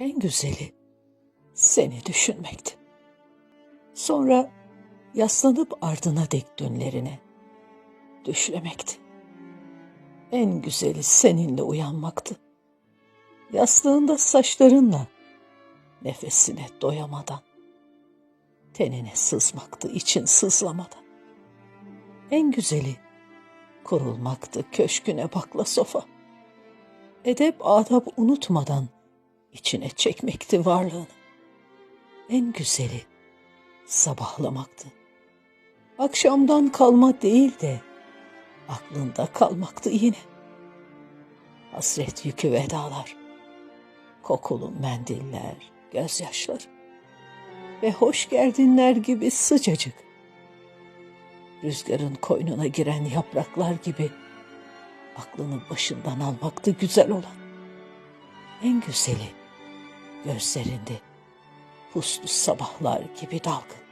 En güzeli seni düşünmekti. Sonra yaslanıp ardına dek dünlerine düşlemekti. En güzeli seninle uyanmaktı. Yastığında saçlarınla nefesine doyamadan, tenine sızmaktı için sızlamadan. En güzeli kurulmaktı köşküne bakla sofa. Edep adap unutmadan içine çekmekti varlığını. En güzeli sabahlamaktı. Akşamdan kalma değil de aklında kalmaktı yine. Hasret yükü vedalar, kokulu mendiller, gözyaşları ve hoş geldinler gibi sıcacık. Rüzgarın koynuna giren yapraklar gibi aklını başından almaktı güzel olan. En güzeli gözlerinde puslu sabahlar gibi dalgın.